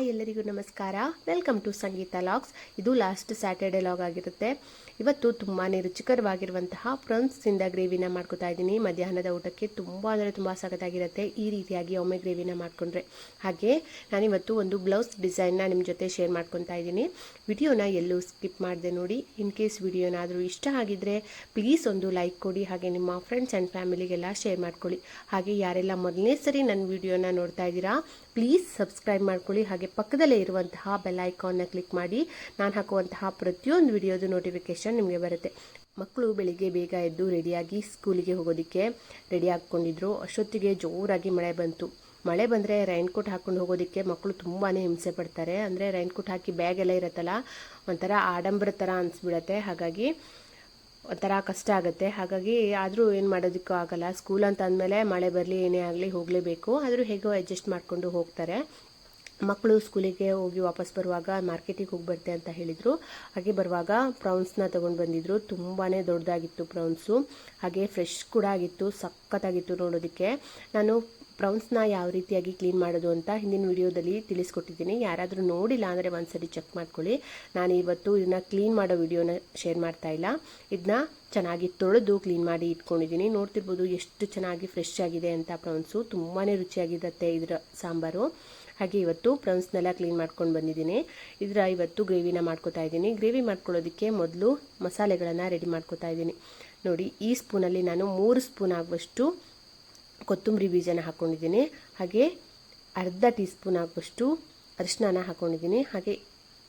Hi ಎಲ್ಲರಿಗೂ ನಮಸ್ಕಾರ. Welcome to Sangeetha logs ಇದು ಲಾಸ್ಟ್ ಸ್ಯಾಟರ್ಡೆ ಲಾಗ್ ಆಗಿರುತ್ತೆ. ಇವತ್ತು ತುಂಬಾ ರುಚಿಕರವಾಗಿರುವಂತಹ ಫ್ರನ್ಸ್ನಿಂದ ಗ್ರೇವಿನ ಮಾಡ್ಕೊತಾ ಇದ್ದೀನಿ. ಮಧ್ಯಾಹ್ನದ ಊಟಕ್ಕೆ ತುಂಬ ಅಂದರೆ ತುಂಬ ಸಖತ್ತಾಗಿರುತ್ತೆ. ಈ ರೀತಿಯಾಗಿ ಒಮ್ಮೆ ಗ್ರೇವಿನ ಮಾಡಿಕೊಂಡ್ರೆ. ಹಾಗೆ ನಾನಿವತ್ತು ಒಂದು ಬ್ಲೌಸ್ ಡಿಸೈನ್ನ ನಿಮ್ಮ ಜೊತೆ ಶೇರ್ ಮಾಡ್ಕೊತಾ ಇದ್ದೀನಿ. ವಿಡಿಯೋನ ಎಲ್ಲೂ ಸ್ಕಿಪ್ ಮಾಡಿದೆ ನೋಡಿ. ಇನ್ ಕೇಸ್ ವಿಡಿಯೋನಾದರೂ ಇಷ್ಟ ಆಗಿದ್ದರೆ ಪ್ಲೀಸ್ ಒಂದು ಲೈಕ್ ಕೊಡಿ. ಹಾಗೆ ನಿಮ್ಮ ಫ್ರೆಂಡ್ಸ್ ಆ್ಯಂಡ್ ಫ್ಯಾಮಿಲಿಗೆಲ್ಲ ಶೇರ್ ಮಾಡ್ಕೊಳ್ಳಿ. ಹಾಗೆ ಯಾರೆಲ್ಲ ಮೊದಲನೇ ಸರಿ ನನ್ನ ವಿಡಿಯೋನ ನೋಡ್ತಾ ಇದ್ದೀರಾ ಪ್ಲೀಸ್ ಸಬ್ಸ್ಕ್ರೈಬ್ ಮಾಡ್ಕೊಳ್ಳಿ. ಹಾಗೆ ಪಕ್ಕದಲ್ಲೇ ಇರುವಂತಹ ಬೆಲ್ ಐಕಾನ್ನ ಕ್ಲಿಕ್ ಮಾಡಿ. ನಾನು ಹಾಕುವಂತಹ ಪ್ರತಿಯೊಂದು ವಿಡಿಯೋದು ನೋಟಿಫಿಕೇಷನ್ ನಿಮಗೆ ಬರುತ್ತೆ. ಮಕ್ಕಳು ಬೆಳಿಗ್ಗೆ ಬೇಗ ಎದ್ದು ರೆಡಿಯಾಗಿ ಸ್ಕೂಲಿಗೆ ಹೋಗೋದಕ್ಕೆ ರೆಡಿ ಹಾಕ್ಕೊಂಡಿದ್ರು ಅಷ್ಟೊತ್ತಿಗೆ ಜೋರಾಗಿ ಮಳೆ ಬಂತು. ಮಳೆ ಬಂದರೆ ರೈನ್ ಕೋಟ್ ಹಾಕ್ಕೊಂಡು ಹೋಗೋದಕ್ಕೆ ಮಕ್ಕಳು ತುಂಬಾ ಹಿಂಸೆ ಪಡ್ತಾರೆ. ಅಂದರೆ ರೈನ್ ಕೋಟ್ ಹಾಕಿ ಬ್ಯಾಗ್ ಎಲ್ಲ ಇರುತ್ತಲ್ಲ, ಒಂಥರ ಆಡಂಬರ ಥರ ಅನಿಸ್ಬಿಡತ್ತೆ. ಹಾಗಾಗಿ ಒಂಥರ ಕಷ್ಟ ಆಗುತ್ತೆ. ಹಾಗಾಗಿ ಆದರೂ ಏನು ಮಾಡೋದಕ್ಕೂ ಆಗಲ್ಲ. ಸ್ಕೂಲ್ ಅಂತ ಅಂದಮೇಲೆ ಮಳೆ ಬರಲಿ, ಏನೇ ಆಗಲಿ ಹೋಗಲೇಬೇಕು. ಆದರೂ ಹೇಗೋ ಅಡ್ಜಸ್ಟ್ ಮಾಡಿಕೊಂಡು ಹೋಗ್ತಾರೆ. ಮಕ್ಕಳು ಸ್ಕೂಲಿಗೆ ಹೋಗಿ ವಾಪಸ್ ಬರುವಾಗ ಮಾರ್ಕೆಟಿಗೆ ಹೋಗಿ ಬರ್ತೆ ಅಂತ ಹೇಳಿದರು. ಹಾಗೆ ಬರುವಾಗ ಪ್ರೌನ್ಸ್ನ ತೊಗೊಂಡು ಬಂದಿದ್ದರು ತುಂಬಾ ದೊಡ್ಡದಾಗಿತ್ತು ಪ್ರೌನ್ಸು ಹಾಗೆ ಫ್ರೆಶ್ ಕೂಡ ಆಗಿತ್ತು, ಸಖತ್ತಾಗಿತ್ತು ನೋಡೋದಕ್ಕೆ. ನಾನು ಪ್ರೌನ್ಸ್ನ ಯಾವ ರೀತಿಯಾಗಿ ಕ್ಲೀನ್ ಮಾಡೋದು ಅಂತ ಹಿಂದಿನ ವಿಡಿಯೋದಲ್ಲಿ ತಿಳಿಸ್ಕೊಟ್ಟಿದ್ದೀನಿ. ಯಾರಾದರೂ ನೋಡಿಲ್ಲ ಅಂದರೆ ಒಂದ್ಸರಿ ಚೆಕ್ ಮಾಡ್ಕೊಳ್ಳಿ. ನಾನು ಇವತ್ತು ಇದನ್ನ ಕ್ಲೀನ್ ಮಾಡೋ ವಿಡಿಯೋನ ಶೇರ್ ಮಾಡ್ತಾ ಇಲ್ಲ. ಇದನ್ನ ಚೆನ್ನಾಗಿ ತೊಳೆದು ಕ್ಲೀನ್ ಮಾಡಿ ಇಟ್ಕೊಂಡಿದ್ದೀನಿ. ನೋಡ್ತಿರ್ಬೋದು ಎಷ್ಟು ಚೆನ್ನಾಗಿ ಫ್ರೆಶ್ ಆಗಿದೆ ಅಂತ ಪ್ರೌನ್ಸು. ತುಂಬಾ ರುಚಿಯಾಗಿರುತ್ತೆ ಇದರ ಸಾಂಬಾರು. ಹಾಗೆ ಇವತ್ತು ಪ್ರೌನ್ಸ್ನೆಲ್ಲ ಕ್ಲೀನ್ ಮಾಡ್ಕೊಂಡು ಬಂದಿದ್ದೀನಿ. ಇದರ ಇವತ್ತು ಗ್ರೇವಿನ ಮಾಡ್ಕೊತಾ ಇದ್ದೀನಿ. ಗ್ರೇವಿ ಮಾಡ್ಕೊಳ್ಳೋದಕ್ಕೆ ಮೊದಲು ಮಸಾಲೆಗಳನ್ನು ರೆಡಿ ಮಾಡ್ಕೊತಾ ಇದ್ದೀನಿ. ನೋಡಿ, ಈ ಸ್ಪೂನಲ್ಲಿ ನಾನು ಮೂರು ಸ್ಪೂನ್ ಆಗುವಷ್ಟು ಕೊತ್ತಂಬರಿ ಬೀಜನ ಹಾಕ್ಕೊಂಡಿದ್ದೀನಿ ಹಾಗೆ ಅರ್ಧ ಟೀ ಸ್ಪೂನ್ ಆಗುವಷ್ಟು ಅರಿಶಿನ ಹಾಕ್ಕೊಂಡಿದ್ದೀನಿ ಹಾಗೆ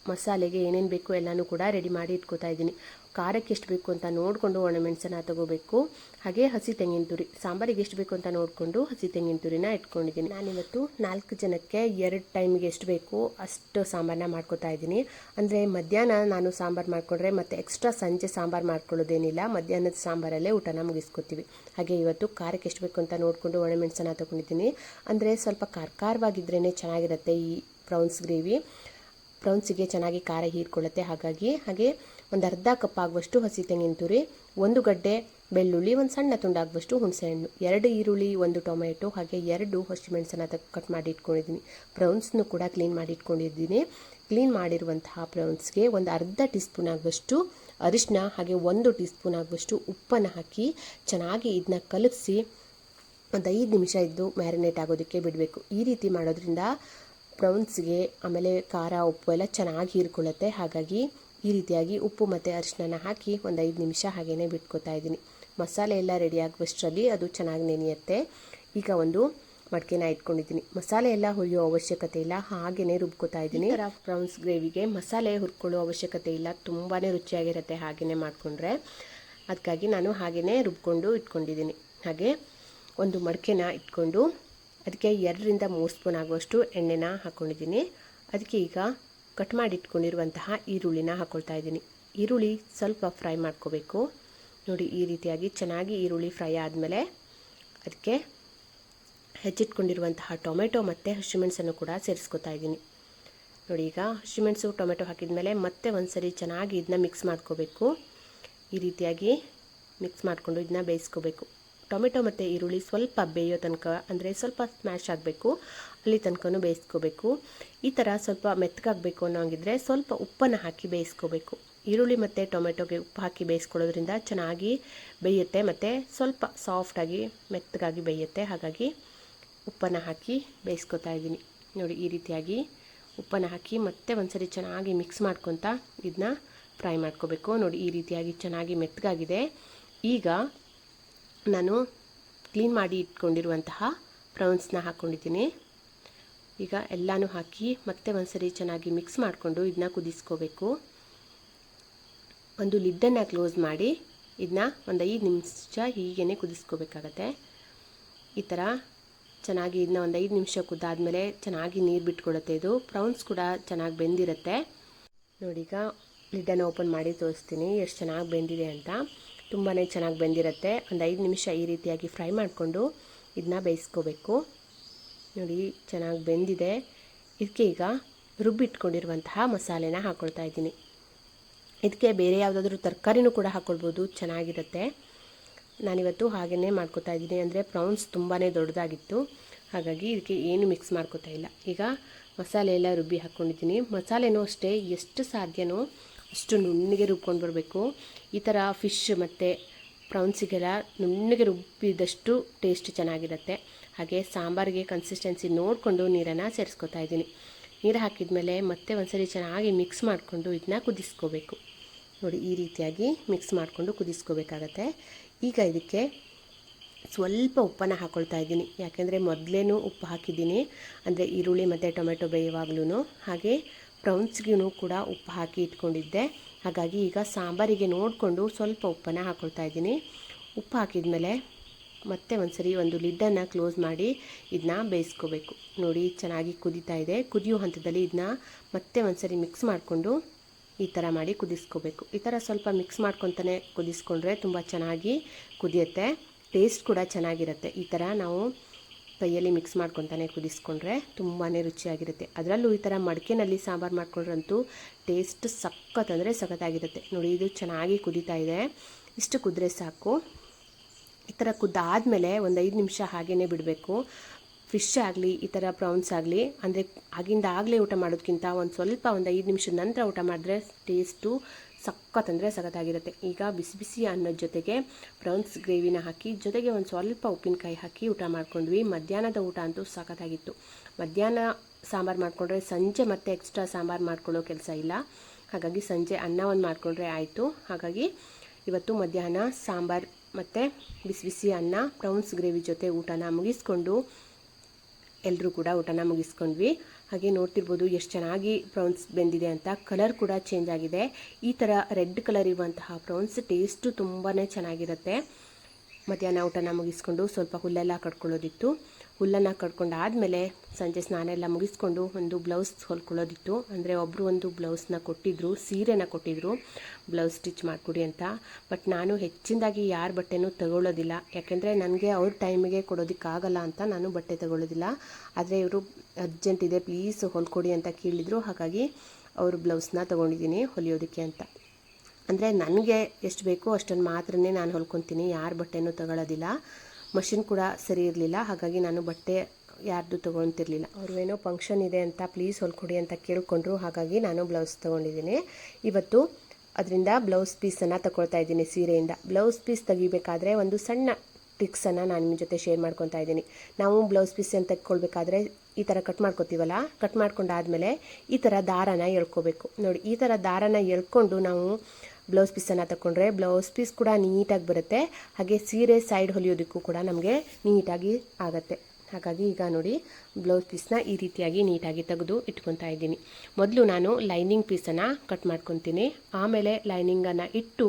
ಮಸಾಲೆಗೆ ಏನೇನು ಬೇಕು ಎಲ್ಲನೂ ಕೂಡ ರೆಡಿ ಮಾಡಿ ಇಟ್ಕೋತಾ ಇದ್ದೀನಿ. ಖಾರಕ್ಕೆ ಎಷ್ಟು ಬೇಕು ಅಂತ ನೋಡಿಕೊಂಡು ಒಣಮೆಣಸನ್ನ ತಗೋಬೇಕು. ಹಾಗೆ ಹಸಿ ತೆಂಗಿನ ತುರಿ, ಸಾಂಬಾರಿಗೆ ಎಷ್ಟು ಬೇಕು ಅಂತ ನೋಡಿಕೊಂಡು ಹಸಿ ತೆಂಗಿನ ತುರಿನ ಇಟ್ಕೊಂಡಿದ್ದೀನಿ. ನಾನಿವತ್ತು ನಾಲ್ಕು ಜನಕ್ಕೆ ಎರಡು ಟೈಮ್ಗೆ ಎಷ್ಟು ಬೇಕು ಅಷ್ಟು ಸಾಂಬಾರನ್ನ ಮಾಡ್ಕೋತಾ ಇದ್ದೀನಿ. ಅಂದರೆ ಮಧ್ಯಾಹ್ನ ನಾನು ಸಾಂಬಾರು ಮಾಡಿಕೊಂಡ್ರೆ ಮತ್ತು ಎಕ್ಸ್ಟ್ರಾ ಸಂಜೆ ಸಾಂಬಾರು ಮಾಡ್ಕೊಳ್ಳೋದೇನಿಲ್ಲ, ಮಧ್ಯಾಹ್ನದ ಸಾಂಬಾರಲ್ಲೇ ಊಟನ ಮುಗಿಸ್ಕೊತೀವಿ. ಹಾಗೆ ಇವತ್ತು ಖಾರಕ್ಕೆ ಎಷ್ಟು ಬೇಕು ಅಂತ ನೋಡಿಕೊಂಡು ಒಣಮೆಣಸನ್ನ ತೊಗೊಂಡಿದ್ದೀನಿ. ಅಂದರೆ ಸ್ವಲ್ಪ ಖಾರ ಚೆನ್ನಾಗಿರುತ್ತೆ ಈ ಪ್ರೌನ್ಸ್ ಗ್ರೇವಿ ಪ್ರೌನ್ಸಿಗೆ ಚೆನ್ನಾಗಿ ಖಾರ ಹೀರ್ಕೊಳ್ಳುತ್ತೆ. ಹಾಗಾಗಿ ಹಾಗೆ ಒಂದು ಅರ್ಧ ಕಪ್ ಆಗುವಷ್ಟು ಹಸಿ ತೆಂಗಿನ ತುರಿ ಒಂದು ಗಡ್ಡೆ ಬೆಳ್ಳುಳ್ಳಿ, ಒಂದು ಸಣ್ಣ ತುಂಡಾಗುವಷ್ಟು ಹುಣಸೆಹಣ್ಣು, ಎರಡು ಈರುಳ್ಳಿ, ಒಂದು ಟೊಮೆಟೊ ಹಾಗೆ ಎರಡು ಹಸಿಮೆಣಸನ್ನ ಕಟ್ ಮಾಡಿ ಇಟ್ಕೊಂಡಿದ್ದೀನಿ. ಪ್ರೌನ್ಸ್ನು ಕೂಡ ಕ್ಲೀನ್ ಮಾಡಿ ಇಟ್ಕೊಂಡಿದ್ದೀನಿ. ಕ್ಲೀನ್ ಮಾಡಿರುವಂತಹ ಪ್ರೌನ್ಸ್ಗೆ ಒಂದು ಅರ್ಧ ಟೀ ಸ್ಪೂನ್ ಆಗುವಷ್ಟು ಅರಿಶಿನ ಹಾಗೆ ಒಂದು ಟೀ ಸ್ಪೂನ್ ಆಗುವಷ್ಟು ಉಪ್ಪನ್ನು ಹಾಕಿ ಚೆನ್ನಾಗಿ ಇದನ್ನ ಕಲಸಿ ಒಂದು ಐದು ನಿಮಿಷ ಇದ್ದು ಮ್ಯಾರಿನೇಟ್ ಆಗೋದಕ್ಕೆ ಬಿಡಬೇಕು. ಈ ರೀತಿ ಮಾಡೋದ್ರಿಂದ ಪ್ರೌನ್ಸ್ಗೆ ಆಮೇಲೆ ಖಾರ, ಉಪ್ಪು ಎಲ್ಲ ಚೆನ್ನಾಗಿ ಹೀರ್ಕೊಳ್ಳುತ್ತೆ. ಹಾಗಾಗಿ ಈ ರೀತಿಯಾಗಿ ಉಪ್ಪು ಮತ್ತು ಅರಿಶಿನ ಹಾಕಿ ಒಂದು ಐದು ನಿಮಿಷ ಹಾಗೇ ಬಿಟ್ಕೊತಾ ಇದ್ದೀನಿ. ಮಸಾಲೆ ಎಲ್ಲ ರೆಡಿ ಆಗುವಷ್ಟರಲ್ಲಿ ಅದು ಚೆನ್ನಾಗಿ ನೆನೆಯುತ್ತೆ. ಈಗ ಒಂದು ಮಡಿಕೆನ ಇಟ್ಕೊಂಡಿದ್ದೀನಿ. ಮಸಾಲೆ ಎಲ್ಲ ಹುರಿಯೋ ಅವಶ್ಯಕತೆ ಇಲ್ಲ ಹಾಗೆಯೇ ರುಬ್ಕೋತಾ ಇದ್ದೀನಿ. ಥರ ಪ್ರೌನ್ಸ್ ಗ್ರೇವಿಗೆ ಮಸಾಲೆ ಹುರ್ಕೊಳ್ಳೋ ಅವಶ್ಯಕತೆ ಇಲ್ಲ ತುಂಬಾ ರುಚಿಯಾಗಿರುತ್ತೆ ಹಾಗೆಯೇ ಮಾಡಿಕೊಂಡ್ರೆ. ಅದಕ್ಕಾಗಿ ನಾನು ಹಾಗೆಯೇ ರುಬ್ಕೊಂಡು ಇಟ್ಕೊಂಡಿದ್ದೀನಿ. ಹಾಗೆ ಒಂದು ಮಡಿಕೆನ ಇಟ್ಕೊಂಡು ಅದಕ್ಕೆ ಎರಡರಿಂದ ಮೂರು ಸ್ಪೂನ್ ಆಗುವಷ್ಟು ಎಣ್ಣೆನ ಹಾಕ್ಕೊಂಡಿದ್ದೀನಿ ಅದಕ್ಕೆ ಈಗ ಕಟ್ ಮಾಡಿಟ್ಕೊಂಡಿರುವಂತಹ ಈರುಳ್ಳಿನ ಹಾಕ್ಕೊಳ್ತಾ ಇದ್ದೀನಿ. ಈರುಳ್ಳಿ ಸ್ವಲ್ಪ ಫ್ರೈ ಮಾಡ್ಕೋಬೇಕು. ನೋಡಿ, ಈ ರೀತಿಯಾಗಿ ಚೆನ್ನಾಗಿ ಈರುಳ್ಳಿ ಫ್ರೈ ಆದಮೇಲೆ ಅದಕ್ಕೆ ಹೆಚ್ಚಿಟ್ಕೊಂಡಿರುವಂತಹ ಟೊಮೆಟೊ ಮತ್ತು ಹಸಿಮೆಣಸನ್ನು ಕೂಡ ಸೇರಿಸ್ಕೊತಾ ಇದ್ದೀನಿ. ನೋಡಿ, ಈಗ ಹಸಿಮೆಣಸು ಟೊಮೆಟೊ ಹಾಕಿದ ಮತ್ತೆ ಒಂದು ಸರಿ ಚೆನ್ನಾಗಿ ಇದನ್ನ ಮಿಕ್ಸ್ ಮಾಡ್ಕೋಬೇಕು. ಈ ರೀತಿಯಾಗಿ ಮಿಕ್ಸ್ ಮಾಡಿಕೊಂಡು ಇದನ್ನ ಬೇಯಿಸ್ಕೋಬೇಕು. ಟೊಮೆಟೊ ಮತ್ತು ಈರುಳ್ಳಿ ಸ್ವಲ್ಪ ಬೇಯೋ ತನಕ, ಅಂದರೆ ಸ್ವಲ್ಪ ಸ್ಮ್ಯಾಶ್ ಆಗಬೇಕು, ಅಲ್ಲಿ ತನಕನು ಬೇಯಿಸ್ಕೋಬೇಕು. ಈ ಥರ ಸ್ವಲ್ಪ ಮೆತ್ತಗಾಗಬೇಕು ಅನ್ನೋಂಗಿದ್ರೆ ಸ್ವಲ್ಪ ಉಪ್ಪನ್ನು ಹಾಕಿ ಬೇಯಿಸ್ಕೋಬೇಕು. ಈರುಳ್ಳಿ ಮತ್ತು ಟೊಮೆಟೊಗೆ ಉಪ್ಪು ಹಾಕಿ ಬೇಯಿಸ್ಕೊಳ್ಳೋದ್ರಿಂದ ಚೆನ್ನಾಗಿ ಬೇಯುತ್ತೆ ಮತ್ತು ಸ್ವಲ್ಪ ಸಾಫ್ಟಾಗಿ ಮೆತ್ತಗಾಗಿ ಬೇಯುತ್ತೆ. ಹಾಗಾಗಿ ಉಪ್ಪನ್ನು ಹಾಕಿ ಬೇಯಿಸ್ಕೊತಾ ಇದ್ದೀನಿ. ನೋಡಿ, ಈ ರೀತಿಯಾಗಿ ಉಪ್ಪನ್ನು ಹಾಕಿ ಮತ್ತೆ ಒಂದ್ಸರಿ ಚೆನ್ನಾಗಿ ಮಿಕ್ಸ್ ಮಾಡ್ಕೊತ ಇದನ್ನ ಫ್ರೈ ಮಾಡ್ಕೋಬೇಕು. ನೋಡಿ, ಈ ರೀತಿಯಾಗಿ ಚೆನ್ನಾಗಿ ಮೆತ್ತಗಾಗಿದೆ ಈಗ ನಾನು ಕ್ಲೀನ್ ಮಾಡಿ ಇಟ್ಕೊಂಡಿರುವಂತಹ ಪ್ರೌನ್ಸ್ನ ಹಾಕ್ಕೊಂಡಿದ್ದೀನಿ ಈಗ ಎಲ್ಲನೂ ಹಾಕಿ ಮತ್ತೆ ಒಂದ್ಸರಿ ಚೆನ್ನಾಗಿ ಮಿಕ್ಸ್ ಮಾಡಿಕೊಂಡು ಇದನ್ನ ಕುದಿಸ್ಕೋಬೇಕು. ಒಂದು ಲಿಡ್ಡನ್ನು ಕ್ಲೋಸ್ ಮಾಡಿ ಇದನ್ನ ಒಂದು ಐದು ನಿಮಿಷ ಹೀಗೇ ಕುದಿಸ್ಕೋಬೇಕಾಗತ್ತೆ. ಈ ಥರ ಚೆನ್ನಾಗಿ ಇದನ್ನ ಒಂದು ಐದು ನಿಮಿಷ ಕುದ್ದಾದಮೇಲೆ ಚೆನ್ನಾಗಿ ನೀರು ಬಿಟ್ಕೊಡುತ್ತೆ ಇದು. ಪ್ರೌನ್ಸ್ ಕೂಡ ಚೆನ್ನಾಗಿ ಬೆಂದಿರುತ್ತೆ. ನೋಡಿ ಈಗ ಲಿಡ್ಡನ್ನು ಓಪನ್ ಮಾಡಿ ತೋರಿಸ್ತೀನಿ. ಎಷ್ಟು ಚೆನ್ನಾಗಿ ಬೆಂದಿದೆ ಅಂತ. ತುಂಬಾ ಚೆನ್ನಾಗಿ ಬೆಂದಿರುತ್ತೆ. ಒಂದು ಐದು ನಿಮಿಷ ಈ ರೀತಿಯಾಗಿ ಫ್ರೈ ಮಾಡಿಕೊಂಡು ಇದನ್ನ ಬೇಯಿಸ್ಕೋಬೇಕು. ನೋಡಿ, ಚೆನ್ನಾಗಿ ಬೆಂದಿದೆ. ಇದಕ್ಕೆ ಈಗ ರುಬ್ಬಿಟ್ಕೊಂಡಿರುವಂತಹ ಮಸಾಲೆನ ಹಾಕ್ಕೊಳ್ತಾ ಇದ್ದೀನಿ. ಇದಕ್ಕೆ ಬೇರೆ ಯಾವುದಾದ್ರೂ ತರಕಾರಿನೂ ಕೂಡ ಹಾಕ್ಕೊಳ್ಬೋದು ಚೆನ್ನಾಗಿರುತ್ತೆ. ನಾನಿವತ್ತು ಹಾಗೆಯೇ ಮಾಡ್ಕೋತಾ ಇದ್ದೀನಿ. ಅಂದರೆ ಪ್ರೌನ್ಸ್ ತುಂಬಾ ದೊಡ್ಡದಾಗಿತ್ತು. ಹಾಗಾಗಿ ಇದಕ್ಕೆ ಏನು ಮಿಕ್ಸ್ ಮಾಡ್ಕೋತಾ ಇಲ್ಲ. ಈಗ ಮಸಾಲೆ ಎಲ್ಲ ರುಬ್ಬಿ ಹಾಕ್ಕೊಂಡಿದ್ದೀನಿ ಮಸಾಲೆನೂ ಅಷ್ಟೇ, ಎಷ್ಟು ಸಾಧ್ಯನೋ ಅಷ್ಟು ನುಣ್ಣಗೆ ರುಬ್ಕೊಂಡು ಬರಬೇಕು. ಈ ಥರ ಫಿಶ್ ಮತ್ತು ಪ್ರೌನ್ಸಿಗೆಲ್ಲ ನುಣ್ಣಗೆ ರುಬ್ಬಿದಷ್ಟು ಟೇಸ್ಟ್ ಚೆನ್ನಾಗಿರುತ್ತೆ. ಹಾಗೆ ಸಾಂಬಾರಿಗೆ ಕನ್ಸಿಸ್ಟೆನ್ಸಿ ನೋಡಿಕೊಂಡು ನೀರನ್ನು ಸೇರಿಸ್ಕೊತಾ ಇದ್ದೀನಿ. ನೀರು ಹಾಕಿದ್ಮೇಲೆ ಮತ್ತೆ ಒಂದ್ಸರಿ ಚೆನ್ನಾಗಿ ಮಿಕ್ಸ್ ಮಾಡಿಕೊಂಡು ಇದನ್ನ ಕುದಿಸ್ಕೋಬೇಕು. ನೋಡಿ, ಈ ರೀತಿಯಾಗಿ ಮಿಕ್ಸ್ ಮಾಡಿಕೊಂಡು ಕುದಿಸ್ಕೋಬೇಕಾಗತ್ತೆ. ಈಗ ಇದಕ್ಕೆ ಸ್ವಲ್ಪ ಉಪ್ಪನ್ನು ಹಾಕ್ಕೊಳ್ತಾ ಇದ್ದೀನಿ. ಯಾಕೆಂದರೆ ಮೊದಲೇನು ಉಪ್ಪು ಹಾಕಿದ್ದೀನಿ. ಅಂದರೆ ಈರುಳ್ಳಿ ಮತ್ತು ಟೊಮೆಟೊ ಬೇಯುವಾಗ್ಲೂ ಹಾಗೆ ಪ್ರೌನ್ಸ್ಗೂ ಕೂಡ ಉಪ್ಪು ಹಾಕಿ ಇಟ್ಕೊಂಡಿದ್ದೆ. ಹಾಗಾಗಿ ಈಗ ಸಾಂಬಾರಿಗೆ ನೋಡಿಕೊಂಡು ಸ್ವಲ್ಪ ಉಪ್ಪನ್ನು ಹಾಕ್ಕೊಳ್ತಾ ಇದ್ದೀನಿ. ಉಪ್ಪು ಹಾಕಿದ್ಮೇಲೆ ಮತ್ತೆ ಒಂದ್ಸರಿ ಒಂದು ಲಿಡ್ಡನ್ನು ಕ್ಲೋಸ್ ಮಾಡಿ ಇದನ್ನ ಬೇಯಿಸ್ಕೋಬೇಕು. ನೋಡಿ, ಚೆನ್ನಾಗಿ ಕುದೀತಾ ಇದೆ. ಕುದಿಯೋ ಹಂತದಲ್ಲಿ ಇದನ್ನ ಮತ್ತೆ ಒಂದ್ಸರಿ ಮಿಕ್ಸ್ ಮಾಡಿಕೊಂಡು ಈ ಥರ ಮಾಡಿ ಕುದಿಸ್ಕೋಬೇಕು. ಈ ಥರ ಸ್ವಲ್ಪ ಮಿಕ್ಸ್ ಮಾಡ್ಕೊತಾನೆ ಕುದಿಸ್ಕೊಂಡ್ರೆ ತುಂಬ ಚೆನ್ನಾಗಿ ಕುದಿಯುತ್ತೆ. ಟೇಸ್ಟ್ ಕೂಡ ಚೆನ್ನಾಗಿರುತ್ತೆ. ಈ ಥರ ನಾವು ಕೈಯಲ್ಲಿ ಮಿಕ್ಸ್ ಮಾಡ್ಕೊತಾನೆ ಕುದಿಸ್ಕೊಂಡ್ರೆ ತುಂಬಾ ರುಚಿಯಾಗಿರುತ್ತೆ. ಅದರಲ್ಲೂ ಈ ಥರ ಮಡಿಕೆನಲ್ಲಿ ಸಾಂಬಾರು ಮಾಡ್ಕೊಂಡ್ರಂತೂ ಟೇಸ್ಟ್ ಸಖತ್ ಅಂದರೆ ಸಖತ್ತಾಗಿರುತ್ತೆ. ನೋಡಿ, ಇದು ಚೆನ್ನಾಗಿ ಕುದೀತಾ ಇದೆ. ಇಷ್ಟು ಕುದ್ರೆ ಸಾಕು. ಈ ಥರ ಕುದ್ದಾದಮೇಲೆ ಒಂದು ಐದು ನಿಮಿಷ ಹಾಗೇ ಬಿಡಬೇಕು. ಫಿಶ್ ಆಗಲಿ, ಈ ಥರ ಪ್ರಾನ್ಸ್ ಆಗಲಿ. ಅಂದರೆ ಆಗಿಂದ ಆಗಲೇ ಊಟ ಮಾಡೋದಕ್ಕಿಂತ ಒಂದು ಸ್ವಲ್ಪ, ಒಂದು ಐದು ನಿಮಿಷದ ನಂತರ ಊಟ ಮಾಡಿದ್ರೆ ಟೇಸ್ಟು ಸಖತ್ ಅಂದರೆ ಸಖತ್ತಾಗಿರುತ್ತೆ. ಈಗ ಬಿಸಿ ಬಿಸಿ ಅನ್ನದ ಜೊತೆಗೆ ಪ್ರೌನ್ಸ್ ಗ್ರೇವಿನ ಹಾಕಿ, ಜೊತೆಗೆ ಒಂದು ಸ್ವಲ್ಪ ಉಪ್ಪಿನಕಾಯಿ ಹಾಕಿ ಊಟ ಮಾಡ್ಕೊಂಡ್ವಿ. ಮಧ್ಯಾಹ್ನದ ಊಟ ಅಂತೂ ಸಖತ್ತಾಗಿತ್ತು. ಮಧ್ಯಾಹ್ನ ಸಾಂಬಾರು ಮಾಡಿಕೊಂಡ್ರೆ ಸಂಜೆ ಮತ್ತೆ ಎಕ್ಸ್ಟ್ರಾ ಸಾಂಬಾರು ಮಾಡ್ಕೊಳ್ಳೋ ಕೆಲಸ ಇಲ್ಲ. ಹಾಗಾಗಿ ಸಂಜೆ ಅನ್ನ ಒಂದು ಮಾಡಿಕೊಂಡ್ರೆ ಆಯಿತು. ಹಾಗಾಗಿ ಇವತ್ತು ಮಧ್ಯಾಹ್ನ ಸಾಂಬಾರು ಮತ್ತು ಬಿಸಿ ಬಿಸಿ ಅನ್ನ ಪ್ರೌನ್ಸ್ ಗ್ರೇವಿ ಜೊತೆ ಊಟನ ಮುಗಿಸ್ಕೊಂಡು ಎಲ್ಲರೂ ಕೂಡ ಊಟನ ಮುಗಿಸ್ಕೊಂಡ್ವಿ. ಹಾಗೆ ನೋಡ್ತಿರ್ಬೋದು ಎಷ್ಟು ಚೆನ್ನಾಗಿ ಪ್ರೌನ್ಸ್ ಬೆಂದಿದೆ ಅಂತ. ಕಲರ್ ಕೂಡ ಚೇಂಜ್ ಆಗಿದೆ. ಈ ಥರ ರೆಡ್ ಕಲರ್ ಇರುವಂತಹ ಪ್ರೌನ್ಸ್ ಟೇಸ್ಟು ತುಂಬಾ ಚೆನ್ನಾಗಿರುತ್ತೆ. ಮಧ್ಯಾಹ್ನ ಊಟನ ಮುಗಿಸ್ಕೊಂಡು ಸ್ವಲ್ಪ ಹುಲ್ಲೆಲ್ಲ ಕಟ್ಕೊಳ್ಳೋದಿತ್ತು ಹುಲ್ಲನ್ನು ಕಟ್ಕೊಂಡಾದಮೇಲೆ ಸಂಜೆ ಸ್ನಾನ ಎಲ್ಲ ಮುಗಿಸ್ಕೊಂಡು ಒಂದು ಬ್ಲೌಸ್ ಹೊಲ್ಕೊಳ್ಳೋದಿತ್ತು. ಅಂದರೆ ಒಬ್ಬರು ಒಂದು ಬ್ಲೌಸ್ನ ಕೊಟ್ಟಿದ್ದರು ಸೀರೆನ ಕೊಟ್ಟಿದ್ರು. ಬ್ಲೌಸ್ ಸ್ಟಿಚ್ ಮಾಡಿಕೊಡಿ ಅಂತ. ಬಟ್ ನಾನು ಹೆಚ್ಚಿನದಾಗಿ ಯಾರ ಬಟ್ಟೆನೂ ತಗೊಳ್ಳೋದಿಲ್ಲ. ಯಾಕೆಂದರೆ ನನಗೆ ಅವ್ರ ಟೈಮಿಗೆ ಕೊಡೋದಕ್ಕಾಗಲ್ಲ ಅಂತ ನಾನು ಬಟ್ಟೆ ತಗೊಳ್ಳೋದಿಲ್ಲ. ಆದರೆ ಇವರು ಅರ್ಜೆಂಟ್ ಇದೆ, ಪ್ಲೀಸ್ ಹೊಲ್ಕೊಡಿ ಅಂತ ಕೇಳಿದರು. ಹಾಗಾಗಿ ಅವರು ಬ್ಲೌಸ್ನ ತೊಗೊಂಡಿದ್ದೀನಿ ಹೊಲಿಯೋದಕ್ಕೆ ಅಂತ. ಅಂದರೆ ನನಗೆ ಎಷ್ಟು ಬೇಕೋ ಅಷ್ಟನ್ನು ಮಾತ್ರನೇ ನಾನು ಹೊಲ್ಕೊತೀನಿ. ಯಾರ ಬಟ್ಟೆನೂ ತಗೊಳ್ಳೋದಿಲ್ಲ. ಮಷಿನ್ ಕೂಡ ಸರಿ ಇರಲಿಲ್ಲ. ಹಾಗಾಗಿ ನಾನು ಬಟ್ಟೆ ಯಾರ್ದು ತೊಗೊಳ್ತಿರ್ಲಿಲ್ಲ. ಏನೋ ಫಂಕ್ಷನ್ ಇದೆ ಅಂತ ಪ್ಲೀಸ್ ಹೊಲ್ಕೊಡಿ ಅಂತ ಕೇಳಿಕೊಂಡ್ರು. ಹಾಗಾಗಿ ನಾನು ಬ್ಲೌಸ್ ತೊಗೊಂಡಿದ್ದೀನಿ. ಇವತ್ತು ಅದರಿಂದ ಬ್ಲೌಸ್ ಪೀಸನ್ನು ತಗೊಳ್ತಾ ಇದ್ದೀನಿ ಸೀರೆಯಿಂದ. ಬ್ಲೌಸ್ ಪೀಸ್ ತೆಗಿಬೇಕಾದ್ರೆ ಒಂದು ಸಣ್ಣ ಟಿಕ್ಸನ್ನು ನಾನು ನಿಮ್ಮ ಜೊತೆ ಶೇರ್ ಮಾಡ್ಕೊತಾ ಇದ್ದೀನಿ. ನಾವು ಬ್ಲೌಸ್ ಪೀಸ್ ಅಂತ ತೆಕ್ಕೊಳ್ಬೇಕಾದ್ರೆ ಈ ಥರ ಕಟ್ ಮಾಡ್ಕೊತೀವಲ್ಲ? ಕಟ್ ಮಾಡ್ಕೊಂಡಾದಮೇಲೆ ಈ ಥರ ದಾರನ ಎಳ್ಕೋಬೇಕು. ನೋಡಿ, ಈ ಥರ ದಾರನ ಎಳ್ಕೊಂಡು ನಾವು ಬ್ಲೌಸ್ ಪೀಸನ್ನು ತಗೊಂಡ್ರೆ ಬ್ಲೌಸ್ ಪೀಸ್ ಕೂಡ ನೀಟಾಗಿ ಬರುತ್ತೆ. ಹಾಗೆ ಸೀರೆ ಸೈಡ್ ಹೊಲಿಯೋದಕ್ಕೂ ಕೂಡ ನಮಗೆ ನೀಟಾಗಿ ಆಗುತ್ತೆ. ಹಾಗಾಗಿ ಈಗ ನೋಡಿ ಬ್ಲೌಸ್ ಪೀಸ್ನ ಈ ರೀತಿಯಾಗಿ ನೀಟಾಗಿ ತೆಗೆದು ಇಟ್ಕೊತಾ ಇದ್ದೀನಿ. ಮೊದಲು ನಾನು ಲೈನಿಂಗ್ ಪೀಸನ್ನು ಕಟ್ ಮಾಡ್ಕೊತೀನಿ. ಆಮೇಲೆ ಲೈನಿಂಗನ್ನು ಇಟ್ಟು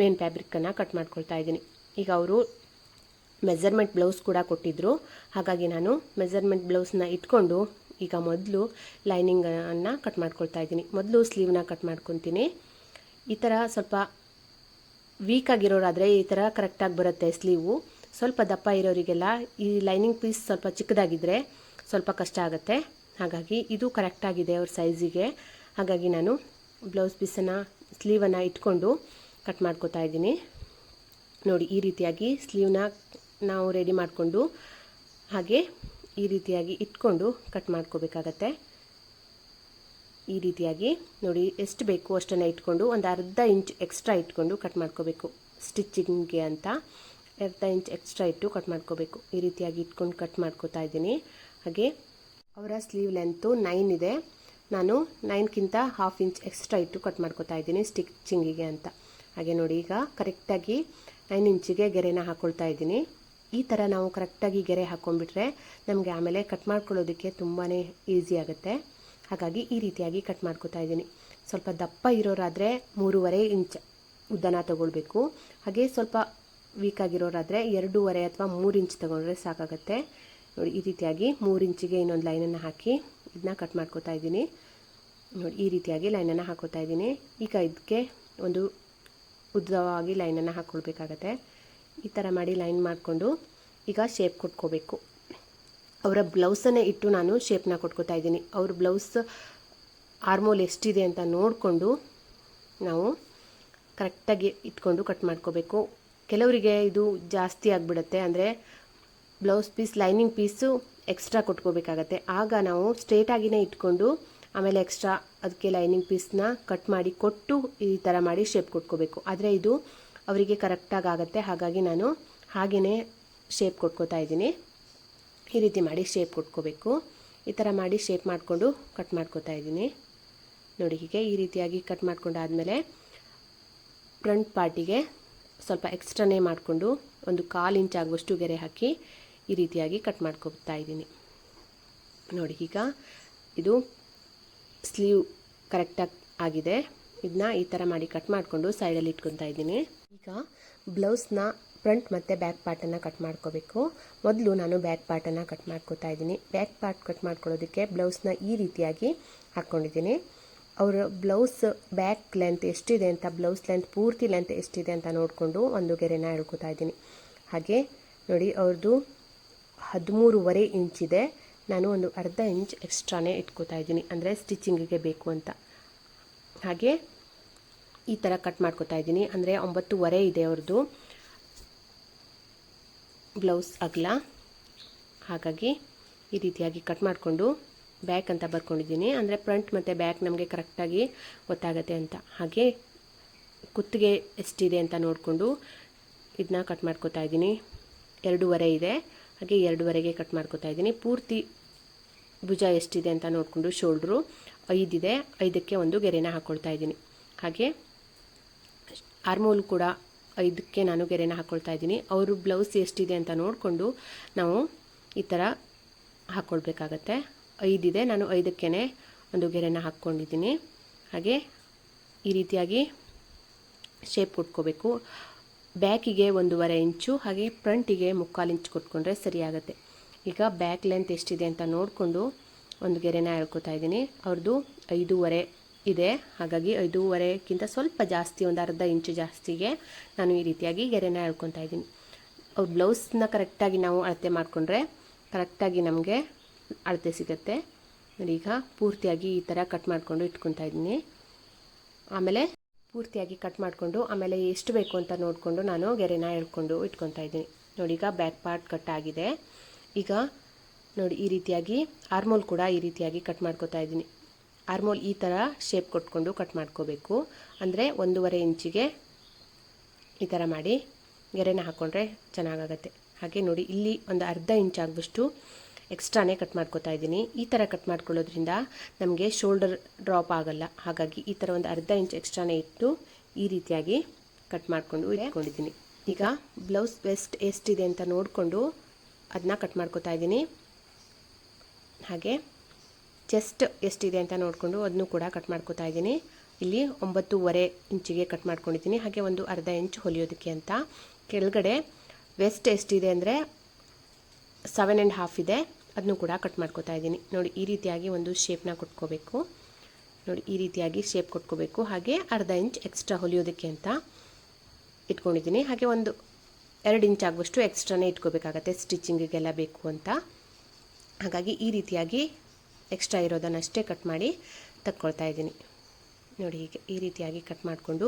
ಮೇನ್ ಫ್ಯಾಬ್ರಿಕ್ಕನ್ನು ಕಟ್ ಮಾಡ್ಕೊಳ್ತಾ ಇದ್ದೀನಿ. ಈಗ ಅವರು ಮೆಜರ್ಮೆಂಟ್ ಬ್ಲೌಸ್ ಕೂಡ ಕೊಟ್ಟಿದ್ದರು ಹಾಗಾಗಿ ನಾನು ಮೆಜರ್ಮೆಂಟ್ ಬ್ಲೌಸ್ನ ಇಟ್ಕೊಂಡು ಈಗ ಮೊದಲು ಲೈನಿಂಗನ್ನು ಕಟ್ ಮಾಡ್ಕೊಳ್ತಾ ಇದ್ದೀನಿ. ಮೊದಲು ಸ್ಲೀವ್ನ ಕಟ್ ಮಾಡ್ಕೊತೀನಿ. ಈ ಥರ ಸ್ವಲ್ಪ ವೀಕ್ ಆಗಿರೋರಾದರೆ ಈ ಥರ ಕರೆಕ್ಟಾಗಿ ಬರುತ್ತೆ ಸ್ಲೀವು ಸ್ವಲ್ಪ ದಪ್ಪ ಇರೋರಿಗೆಲ್ಲ ಈ ಲೈನಿಂಗ್ ಪೀಸ್ ಸ್ವಲ್ಪ ಚಿಕ್ಕದಾಗಿದ್ದರೆ ಸ್ವಲ್ಪ ಕಷ್ಟ ಆಗುತ್ತೆ. ಹಾಗಾಗಿ ಇದು ಕರೆಕ್ಟಾಗಿದೆ ಅವ್ರ ಸೈಜಿಗೆ ಹಾಗಾಗಿ ನಾನು ಬ್ಲೌಸ್ ಪೀಸನ್ನು ಸ್ಲೀವನ್ನು ಇಟ್ಕೊಂಡು ಕಟ್ ಮಾಡ್ಕೋತಾ ಇದ್ದೀನಿ. ನೋಡಿ, ಈ ರೀತಿಯಾಗಿ ಸ್ಲೀವ್ನ ನಾವು ರೆಡಿ ಮಾಡಿಕೊಂಡು ಹಾಗೆ ಈ ರೀತಿಯಾಗಿ ಇಟ್ಕೊಂಡು ಕಟ್ ಮಾಡ್ಕೋಬೇಕಾಗತ್ತೆ. ಈ ರೀತಿಯಾಗಿ ನೋಡಿ, ಎಷ್ಟು ಬೇಕು ಅಷ್ಟನ್ನು ಇಟ್ಕೊಂಡು ಒಂದು ಅರ್ಧ ಇಂಚ್ ಎಕ್ಸ್ಟ್ರಾ ಇಟ್ಕೊಂಡು ಕಟ್ ಮಾಡ್ಕೋಬೇಕು. ಸ್ಟಿಚ್ಚಿಂಗ್ಗೆ ಅಂತ ಅರ್ಧ ಇಂಚ್ ಎಕ್ಸ್ಟ್ರಾ ಇಟ್ಟು ಕಟ್ ಮಾಡ್ಕೋಬೇಕು. ಈ ರೀತಿಯಾಗಿ ಇಟ್ಕೊಂಡು ಕಟ್ ಮಾಡ್ಕೋತಾ ಇದ್ದೀನಿ. ಹಾಗೆ ಅವರ ಸ್ಲೀವ್ ಲೆಂತು ನೈನ್ ಇದೆ. ನಾನು ನೈನ್ಗಿಂತ ಹಾಫ್ ಇಂಚ್ ಎಕ್ಸ್ಟ್ರಾ ಇಟ್ಟು ಕಟ್ ಮಾಡ್ಕೋತಾ ಇದ್ದೀನಿ ಸ್ಟಿಚ್ಚಿಂಗಿಗೆ ಅಂತ. ಹಾಗೆ ನೋಡಿ, ಈಗ ಕರೆಕ್ಟಾಗಿ ನೈನ್ ಇಂಚಿಗೆ ಗೆರೆನ ಹಾಕ್ಕೊಳ್ತಾ ಇದ್ದೀನಿ. ಈ ಥರ ನಾವು ಕರೆಕ್ಟಾಗಿ ಗೆರೆ ಹಾಕ್ಕೊಂಡ್ಬಿಟ್ರೆ ನಮಗೆ ಆಮೇಲೆ ಕಟ್ ಮಾಡ್ಕೊಳ್ಳೋದಕ್ಕೆ ತುಂಬಾ ಈಸಿ ಆಗುತ್ತೆ. ಹಾಗಾಗಿ ಈ ರೀತಿಯಾಗಿ ಕಟ್ ಮಾಡ್ಕೋತಾ ಇದ್ದೀನಿ. ಸ್ವಲ್ಪ ದಪ್ಪ ಇರೋರಾದರೆ ಮೂರುವರೆ ಇಂಚ್ ಉದ್ದನ ತಗೊಳ್ಬೇಕು. ಹಾಗೆ ಸ್ವಲ್ಪ ವೀಕ್ ಆಗಿರೋರಾದರೆ ಎರಡೂವರೆ ಅಥವಾ ಮೂರು ಇಂಚ್ ತೊಗೊಂಡ್ರೆ ಸಾಕಾಗುತ್ತೆ. ನೋಡಿ, ಈ ರೀತಿಯಾಗಿ ಮೂರು ಇಂಚಿಗೆ ಇನ್ನೊಂದು ಲೈನನ್ನು ಹಾಕಿ ಇದನ್ನ ಕಟ್ ಮಾಡ್ಕೋತಾ ಇದ್ದೀನಿ. ನೋಡಿ, ಈ ರೀತಿಯಾಗಿ ಲೈನನ್ನು ಹಾಕೋತಾ ಇದ್ದೀನಿ. ಈಗ ಇದಕ್ಕೆ ಒಂದು ಉದ್ದವಾಗಿ ಲೈನನ್ನು ಹಾಕ್ಕೊಳ್ಬೇಕಾಗತ್ತೆ ಈ ಥರ ಮಾಡಿ ಲೈನ್ ಮಾಡಿಕೊಂಡು ಈಗ ಶೇಪ್ ಕೊಟ್ಕೋಬೇಕು. ಅವರ ಬ್ಲೌಸನ್ನೇ ಇಟ್ಟು ನಾನು ಶೇಪ್ನ ಕೊಟ್ಕೋತಾ ಇದ್ದೀನಿ. ಅವ್ರ ಬ್ಲೌಸ್ ಆರ್ಮೋಲ್ ಎಷ್ಟಿದೆ ಅಂತ ನೋಡಿಕೊಂಡು ನಾವು ಕರೆಕ್ಟಾಗಿ ಇಟ್ಕೊಂಡು ಕಟ್ ಮಾಡ್ಕೋಬೇಕು. ಕೆಲವರಿಗೆ ಇದು ಜಾಸ್ತಿ ಆಗಿಬಿಡುತ್ತೆ. ಅಂದರೆ blouse piece, lining piece extra ಕೊಟ್ಕೋಬೇಕಾಗತ್ತೆ. ಆಗ ನಾವು ಸ್ಟ್ರೇಟಾಗಿನೇ ಇಟ್ಕೊಂಡು ಆಮೇಲೆ ಎಕ್ಸ್ಟ್ರಾ ಅದಕ್ಕೆ ಲೈನಿಂಗ್ ಪೀಸ್ನ ಕಟ್ ಮಾಡಿ ಕೊಟ್ಟು ಈ ಥರ ಮಾಡಿ ಶೇಪ್ ಕೊಟ್ಕೋಬೇಕು. ಆದರೆ ಇದು ಅವರಿಗೆ ಕರೆಕ್ಟಾಗಿ ಆಗುತ್ತೆ. ಹಾಗಾಗಿ ನಾನು ಹಾಗೆಯೇ ಶೇಪ್ ಕೊಟ್ಕೋತಾ ಇದ್ದೀನಿ. ಈ ರೀತಿ ಮಾಡಿ ಶೇಪ್ ಕೊಟ್ಕೋಬೇಕು. ಈ ಥರ ಮಾಡಿ ಶೇಪ್ ಮಾಡಿಕೊಂಡು ಕಟ್ ಮಾಡ್ಕೋತಾ ಇದ್ದೀನಿ. ನೋಡಿ ಹೀಗೆ ಈ ರೀತಿಯಾಗಿ ಕಟ್ ಮಾಡ್ಕೊಂಡಾದಮೇಲೆ ಫ್ರಂಟ್ ಪಾರ್ಟಿಗೆ ಸ್ವಲ್ಪ ಎಕ್ಸ್ಟ್ರಾನೇ ಮಾಡಿಕೊಂಡು ಒಂದು ಕಾಲು ಇಂಚ್ ಆಗುವಷ್ಟು ಗೆರೆ ಹಾಕಿ ಈ ರೀತಿಯಾಗಿ ಕಟ್ ಮಾಡ್ಕೊತಾ ಇದ್ದೀನಿ. ನೋಡಿ ಈಗ ಇದು ಸ್ಲೀವ್ ಕರೆಕ್ಟಾಗಿ ಆಗಿದೆ. ಇದನ್ನ ಈ ಥರ ಮಾಡಿ ಕಟ್ ಮಾಡಿಕೊಂಡು ಸೈಡಲ್ಲಿ ಇಟ್ಕೊತಾ ಇದ್ದೀನಿ. ಈಗ ಬ್ಲೌಸ್ನ ಫ್ರಂಟ್ ಮತ್ತು ಬ್ಯಾಕ್ ಪಾರ್ಟನ್ನು ಕಟ್ ಮಾಡ್ಕೋಬೇಕು. ಮೊದಲು ನಾನು ಬ್ಯಾಕ್ ಪಾರ್ಟನ್ನು ಕಟ್ ಮಾಡ್ಕೋತಾ ಇದ್ದೀನಿ. ಬ್ಯಾಕ್ ಪಾರ್ಟ್ ಕಟ್ ಮಾಡ್ಕೊಳ್ಳೋದಕ್ಕೆ ಬ್ಲೌಸ್ನ ಈ ರೀತಿಯಾಗಿ ಹಾಕ್ಕೊಂಡಿದ್ದೀನಿ. ಅವರ ಬ್ಲೌಸ್ ಬ್ಯಾಕ್ ಲೆಂತ್ ಎಷ್ಟಿದೆ ಅಂತ ಬ್ಲೌಸ್ ಲೆಂತ್ ಪೂರ್ತಿ ಲೆಂತ್ ಎಷ್ಟಿದೆ ಅಂತ ನೋಡಿಕೊಂಡು ಒಂದು ಗೆರೆನ ಎಳ್ಕೋತಾ ಇದ್ದೀನಿ. ಹಾಗೆ ನೋಡಿ ಅವ್ರದ್ದು ಹದಿಮೂರುವರೆ ಇಂಚಿದೆ ನಾನು ಒಂದು ಅರ್ಧ ಇಂಚ್ ಎಕ್ಸ್ಟ್ರಾನೇ ಇಟ್ಕೋತಾ ಇದ್ದೀನಿ. ಅಂದರೆ ಸ್ಟಿಚಿಂಗಿಗೆ ಬೇಕು ಅಂತ. ಹಾಗೆ ಈ ಥರ ಕಟ್ ಮಾಡ್ಕೋತಾ ಇದ್ದೀನಿ. ಅಂದರೆ ಒಂಬತ್ತುವರೆ ಇದೆ ಅವ್ರದ್ದು ಬ್ಲೌಸ್ ಅಗಲ. ಹಾಗಾಗಿ ಈ ರೀತಿಯಾಗಿ ಕಟ್ ಮಾಡಿಕೊಂಡು ಬ್ಯಾಕ್ ಅಂತ ಬರ್ಕೊಂಡಿದ್ದೀನಿ. ಅಂದರೆ ಫ್ರಂಟ್ ಮತ್ತು ಬ್ಯಾಕ್ ನಮಗೆ ಕರೆಕ್ಟಾಗಿ ಗೊತ್ತಾಗತ್ತೆ ಅಂತ. ಹಾಗೆ ಕುತ್ತಿಗೆ ಎಷ್ಟಿದೆ ಅಂತ ನೋಡಿಕೊಂಡು ಇದನ್ನ ಕಟ್ ಮಾಡ್ಕೋತಾ ಇದ್ದೀನಿ. ಎರಡೂವರೆ ಇದೆ. ಹಾಗೆ ಎರಡೂವರೆಗೆ ಕಟ್ ಮಾಡ್ಕೋತಾ ಇದ್ದೀನಿ. ಪೂರ್ತಿ ಭುಜ ಎಷ್ಟಿದೆ ಅಂತ ನೋಡಿಕೊಂಡು ಶೋಲ್ಡ್ರು ಐದಿದೆ ಐದಕ್ಕೆ ಒಂದು ಗೆರೆನ ಹಾಕ್ಕೊಳ್ತಾ ಇದ್ದೀನಿ. ಹಾಗೆ ಆರ್ಮೋಲ್ ಕೂಡ ಐದಕ್ಕೆ ನಾನು ಗೆರೆನ ಹಾಕ್ಕೊಳ್ತಾ ಇದ್ದೀನಿ. ಅವರು ಬ್ಲೌಸ್ ಎಷ್ಟಿದೆ ಅಂತ ನೋಡಿಕೊಂಡು ನಾವು ಈ ಥರ ಹಾಕ್ಕೊಳ್ಬೇಕಾಗತ್ತೆ ಐದಿದೆ, ನಾನು ಐದಕ್ಕೇ ಒಂದು ಗೆರೆನ ಹಾಕ್ಕೊಂಡಿದ್ದೀನಿ. ಹಾಗೆ ಈ ರೀತಿಯಾಗಿ ಶೇಪ್ ಕೊಟ್ಕೋಬೇಕು ಬ್ಯಾಕಿಗೆ ಒಂದೂವರೆ ಇಂಚು, ಹಾಗೆ ಫ್ರಂಟಿಗೆ ಮುಕ್ಕಾಲು ಇಂಚು ಕೊಟ್ಕೊಂಡ್ರೆ ಸರಿಯಾಗುತ್ತೆ. ಈಗ ಬ್ಯಾಕ್ ಲೆಂತ್ ಎಷ್ಟಿದೆ ಅಂತ ನೋಡಿಕೊಂಡು ಒಂದು ಗೆರೆನ ಹೇಳ್ಕೊತಾ ಇದ್ದೀನಿ. ಅವ್ರದ್ದು ಐದೂವರೆ ಇದೆ. ಹಾಗಾಗಿ ಐದೂವರೆಗಿಂತ ಸ್ವಲ್ಪ ಜಾಸ್ತಿ, ಒಂದು ಅರ್ಧ ಇಂಚು ಜಾಸ್ತಿಗೆ ನಾನು ಈ ರೀತಿಯಾಗಿ ಗೆರೆನ ಹೇಳ್ಕೊತಾ ಇದ್ದೀನಿ. ಅವ್ರ ಬ್ಲೌಸ್ನ ಕರೆಕ್ಟಾಗಿ ನಾವು ಅಳತೆ ಮಾಡಿಕೊಂಡ್ರೆ ಕರೆಕ್ಟಾಗಿ ನಮಗೆ ಅಳತೆ ಸಿಗುತ್ತೆ. ಈಗ ಪೂರ್ತಿಯಾಗಿ ಈ ಥರ ಕಟ್ ಮಾಡಿಕೊಂಡು ಇಟ್ಕೊತಾ ಇದ್ದೀನಿ. ಆಮೇಲೆ ಪೂರ್ತಿಯಾಗಿ ಕಟ್ ಮಾಡಿಕೊಂಡು, ಆಮೇಲೆ ಎಷ್ಟು ಬೇಕು ಅಂತ ನೋಡಿಕೊಂಡು ನಾನು ಗೆರೆನ ಹೇಳ್ಕೊಂಡು ಇಟ್ಕೊತಾ ಇದ್ದೀನಿ. ನೋಡಿ, ಈಗ ಬ್ಯಾಕ್ ಪಾರ್ಟ್ ಕಟ್ ಆಗಿದೆ. ಈಗ ನೋಡಿ, ಈ ರೀತಿಯಾಗಿ ಆರ್ಮೋಲ್ ಕೂಡ ಈ ರೀತಿಯಾಗಿ ಕಟ್ ಮಾಡ್ಕೋತಾ ಇದ್ದೀನಿ. ಆರ್ಮೋಲ್ ಈ ಥರ ಶೇಪ್ ಕೊಟ್ಕೊಂಡು ಕಟ್ ಮಾಡ್ಕೋಬೇಕು. ಅಂದರೆ ಒಂದೂವರೆ ಇಂಚಿಗೆ ಈ ಥರ ಮಾಡಿ ಗೆರೆನ ಹಾಕ್ಕೊಂಡ್ರೆ ಚೆನ್ನಾಗಾಗತ್ತೆ. ಹಾಗೆ ನೋಡಿ, ಇಲ್ಲಿ ಒಂದು ಅರ್ಧ ಇಂಚ್ ಆಗುವಷ್ಟು ಎಕ್ಸ್ಟ್ರಾನೇ ಕಟ್ ಮಾಡ್ಕೋತಾ ಇದ್ದೀನಿ. ಈ ಥರ ಕಟ್ ಮಾಡ್ಕೊಳ್ಳೋದ್ರಿಂದ ನಮಗೆ ಶೋಲ್ಡರ್ ಡ್ರಾಪ್ ಆಗಲ್ಲ. ಹಾಗಾಗಿ ಈ ಥರ ಒಂದು ಅರ್ಧ ಇಂಚ್ ಎಕ್ಸ್ಟ್ರಾನೇ ಇಟ್ಟು ಈ ರೀತಿಯಾಗಿ ಕಟ್ ಮಾಡಿಕೊಂಡು ಇಟ್ಕೊಂಡಿದ್ದೀನಿ. ಈಗ ಬ್ಲೌಸ್ ವೆಸ್ಟ್ ಎಷ್ಟಿದೆ ಅಂತ ನೋಡಿಕೊಂಡು ಅದನ್ನ ಕಟ್ ಮಾಡ್ಕೋತಾ ಇದ್ದೀನಿ. ಹಾಗೆ ಚೆಸ್ಟ್ ಎಷ್ಟಿದೆ ಅಂತ ನೋಡಿಕೊಂಡು ಅದನ್ನು ಕೂಡ ಕಟ್ ಮಾಡ್ಕೋತಾ ಇದ್ದೀನಿ. ಇಲ್ಲಿ ಒಂಬತ್ತೂವರೆ ಇಂಚಿಗೆ ಕಟ್ ಮಾಡ್ಕೊಂಡಿದ್ದೀನಿ. ಹಾಗೆ ಒಂದು ಅರ್ಧ ಇಂಚ್ ಹೊಲಿಯೋದಕ್ಕೆ ಅಂತ. ಕೆಳಗಡೆ ವೆಸ್ಟ್ ಎಷ್ಟಿದೆ ಅಂದರೆ ಸೆವೆನ್ ಆ್ಯಂಡ್ ಹಾಫ್ ಇದೆ. ಅದನ್ನು ಕೂಡ ಕಟ್ ಮಾಡ್ಕೋತಾ ಇದ್ದೀನಿ. ನೋಡಿ, ಈ ರೀತಿಯಾಗಿ ಒಂದು ಶೇಪ್ನ ಕೊಟ್ಕೋಬೇಕು. ನೋಡಿ, ಈ ರೀತಿಯಾಗಿ ಶೇಪ್ ಕೊಟ್ಕೋಬೇಕು. ಹಾಗೆ ಅರ್ಧ ಇಂಚ್ ಎಕ್ಸ್ಟ್ರಾ ಹೊಲಿಯೋದಕ್ಕೆ ಅಂತ ಇಟ್ಕೊಂಡಿದ್ದೀನಿ. ಹಾಗೆ ಒಂದು ಎರಡು ಇಂಚ್ ಆಗುವಷ್ಟು ಎಕ್ಸ್ಟ್ರಾನೇ ಇಟ್ಕೋಬೇಕಾಗತ್ತೆ. ಸ್ಟಿಚಿಂಗಿಗೆಲ್ಲ ಬೇಕು ಅಂತ. ಹಾಗಾಗಿ ಈ ರೀತಿಯಾಗಿ ಎಕ್ಸ್ಟ್ರಾ ಇರೋದನ್ನಷ್ಟೇ ಕಟ್ ಮಾಡಿ ತಕ್ಕೊಳ್ತಾ ಇದ್ದೀನಿ. ನೋಡಿ ಹೀಗೆ ಈ ರೀತಿಯಾಗಿ ಕಟ್ ಮಾಡಿಕೊಂಡು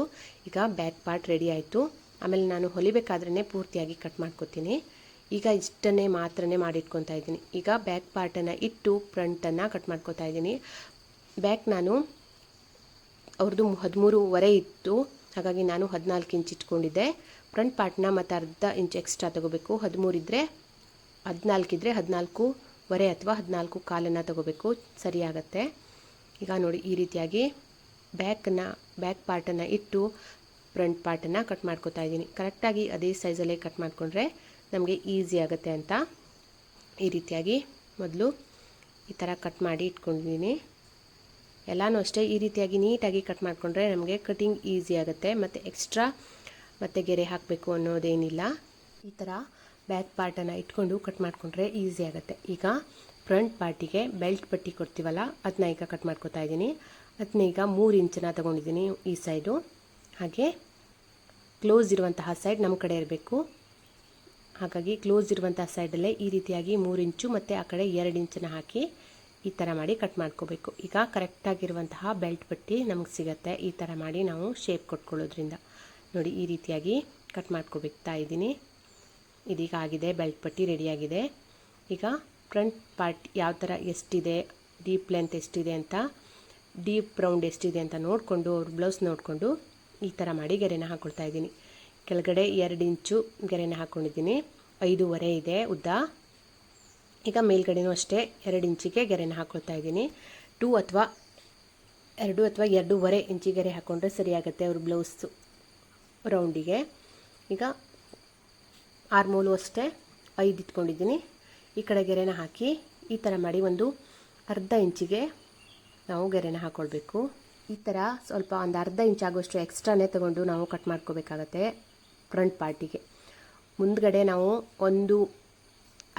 ಈಗ ಬ್ಯಾಕ್ ಪಾರ್ಟ್ ರೆಡಿ ಆಯಿತು. ಆಮೇಲೆ ನಾನು ಹೊಲಿಬೇಕಾದ್ರೇ ಪೂರ್ತಿಯಾಗಿ ಕಟ್ ಮಾಡ್ಕೊತೀನಿ. ಈಗ ಇಷ್ಟನ್ನೇ ಮಾತ್ರನೇ ಮಾಡಿಟ್ಕೊತಾ ಇದ್ದೀನಿ. ಈಗ ಬ್ಯಾಕ್ ಪಾರ್ಟನ್ನು ಇಟ್ಟು ಫ್ರಂಟನ್ನು ಕಟ್ ಮಾಡ್ಕೊತಾ ಇದ್ದೀನಿ. ಬ್ಯಾಕ್ ನಾನು ಅವ್ರದ್ದು ಹದಿಮೂರುವರೆ ಇತ್ತು. ಹಾಗಾಗಿ ನಾನು ಹದಿನಾಲ್ಕು ಇಂಚ್ ಇಟ್ಕೊಂಡಿದ್ದೆ. ಫ್ರಂಟ್ ಪಾರ್ಟ್ನ ಮತ್ತು ಅರ್ಧ ಇಂಚ್ ಎಕ್ಸ್ಟ್ರಾ ತೊಗೋಬೇಕು. ಹದಿಮೂರಿದ್ದರೆ ಹದಿನಾಲ್ಕಿದ್ರೆ ಹದಿನಾಲ್ಕೂವರೆ ಅಥವಾ ಹದಿನಾಲ್ಕು ಕಾಲನ್ನು ತಗೋಬೇಕು, ಸರಿಯಾಗತ್ತೆ. ಈಗ ನೋಡಿ, ಈ ರೀತಿಯಾಗಿ ಬ್ಯಾಕನ್ನು ಬ್ಯಾಕ್ ಪಾರ್ಟನ್ನು ಇಟ್ಟು ಫ್ರಂಟ್ ಪಾರ್ಟನ್ನು ಕಟ್ ಮಾಡ್ಕೊತಾ ಇದ್ದೀನಿ. ಕರೆಕ್ಟಾಗಿ ಅದೇ ಸೈಜಲ್ಲೇ ಕಟ್ ಮಾಡಿಕೊಂಡ್ರೆ ನಮಗೆ ಈಸಿ ಆಗುತ್ತೆ ಅಂತ ಈ ರೀತಿಯಾಗಿ ಮೊದಲು ಈ ಥರ ಕಟ್ ಮಾಡಿ ಇಟ್ಕೊಂಡಿದ್ದೀನಿ. ಎಲ್ಲನೂ ಅಷ್ಟೇ, ಈ ರೀತಿಯಾಗಿ ನೀಟಾಗಿ ಕಟ್ ಮಾಡಿಕೊಂಡ್ರೆ ನಮಗೆ ಕಟಿಂಗ್ ಈಸಿ ಆಗುತ್ತೆ. ಮತ್ತು ಎಕ್ಸ್ಟ್ರಾ ಮತ್ತು ಗೆರೆ ಹಾಕಬೇಕು ಅನ್ನೋದೇನಿಲ್ಲ. ಈ ಥರ ಬ್ಯಾಕ್ ಪಾರ್ಟನ್ನು ಇಟ್ಕೊಂಡು ಕಟ್ ಮಾಡಿಕೊಂಡ್ರೆ ಈಸಿ ಆಗುತ್ತೆ. ಈಗ ಫ್ರಂಟ್ ಪಾರ್ಟಿಗೆ ಬೆಲ್ಟ್ ಪಟ್ಟಿ ಕೊಡ್ತೀವಲ್ಲ ಅದನ್ನ ಈಗ ಕಟ್ ಮಾಡ್ಕೊತಾ ಇದ್ದೀನಿ. ಅದನ್ನ ಈಗ ಮೂರು ಇಂಚನ್ನ ತೊಗೊಂಡಿದ್ದೀನಿ ಈ ಸೈಡು ಹಾಗೆ ಕ್ಲೋಸ್ ಇರುವಂತಹ ಸೈಡ್ ನಮ್ಮ ಕಡೆ ಇರಬೇಕು. ಹಾಗಾಗಿ ಕ್ಲೋಸ್ ಇರುವಂತಹ ಸೈಡಲ್ಲೇ ಈ ರೀತಿಯಾಗಿ ಮೂರು ಇಂಚು ಮತ್ತು ಆ ಕಡೆ ಎರಡು ಇಂಚನ್ನ ಹಾಕಿ ಈ ಥರ ಮಾಡಿ ಕಟ್ ಮಾಡ್ಕೋಬೇಕು. ಈಗ ಕರೆಕ್ಟಾಗಿರುವಂತಹ ಬೆಲ್ಟ್ ಪಟ್ಟಿ ನಮಗೆ ಸಿಗತ್ತೆ. ಈ ಥರ ಮಾಡಿ ನಾವು ಶೇಪ್ ಕೊಟ್ಕೊಳ್ಳೋದ್ರಿಂದ. ನೋಡಿ ಈ ರೀತಿಯಾಗಿ ಕಟ್ ಮಾಡ್ಕೋಬೇಕಾ ಇದ್ದೀನಿ. ಇದೀಗ ಆಗಿದೆ ಬೆಲ್ಟ್ ಪಟ್ಟಿ ರೆಡಿಯಾಗಿದೆ. ಈಗ ಫ್ರಂಟ್ ಪಾರ್ಟ್ ಯಾವ ಥರ ಎಷ್ಟಿದೆ, ಡೀಪ್ ಲೆಂತ್ ಎಷ್ಟಿದೆ ಅಂತ, ಡೀಪ್ ರೌಂಡ್ ಎಷ್ಟಿದೆ ಅಂತ ನೋಡಿಕೊಂಡು, ಅವ್ರ ಬ್ಲೌಸ್ ನೋಡಿಕೊಂಡು ಈ ಥರ ಮಾಡಿ ಗೆರೆನ ಹಾಕ್ಕೊಳ್ತಾ ಇದ್ದೀನಿ. ಕೆಳಗಡೆ ಎರಡು ಇಂಚು ಗೆರೆನ ಹಾಕ್ಕೊಂಡಿದ್ದೀನಿ ಐದೂವರೆ ಇದೆ ಉದ್ದ. ಈಗ ಮೇಲ್ಗಡೆನೂ ಅಷ್ಟೇ ಎರಡು ಇಂಚಿಗೆ ಗೆರೆನ ಹಾಕ್ಕೊಳ್ತಾ ಇದ್ದೀನಿ. ಟೂ ಅಥವಾ ಎರಡು ಅಥವಾ ಎರಡೂವರೆ ಇಂಚಿ ಗೆರೆ ಹಾಕ್ಕೊಂಡ್ರೆ ಸರಿಯಾಗುತ್ತೆ ಅವ್ರ ಬ್ಲೌಸು ರೌಂಡಿಗೆ. ಈಗ ಆರ್ಮೋಲು ಅಷ್ಟೇ, ಐದು ಇಟ್ಕೊಂಡಿದ್ದೀನಿ. ಈ ಕಡೆ ಗೆರೆನ ಹಾಕಿ, ಈ ಥರ ಮಾಡಿ ಒಂದು ಅರ್ಧ ಇಂಚಿಗೆ ನಾವು ಗೆರೆನ ಹಾಕ್ಕೊಳ್ಬೇಕು ಈ ಥರ ಸ್ವಲ್ಪ ಒಂದು ಅರ್ಧ ಇಂಚ್ ಆಗೋಷ್ಟು ಎಕ್ಸ್ಟ್ರಾನೇ ತಗೊಂಡು ನಾವು ಕಟ್ ಮಾಡ್ಕೋಬೇಕಾಗತ್ತೆ ಫ್ರಂಟ್ ಪಾರ್ಟಿಗೆ. ಮುಂದ್ಗಡೆ ನಾವು ಒಂದು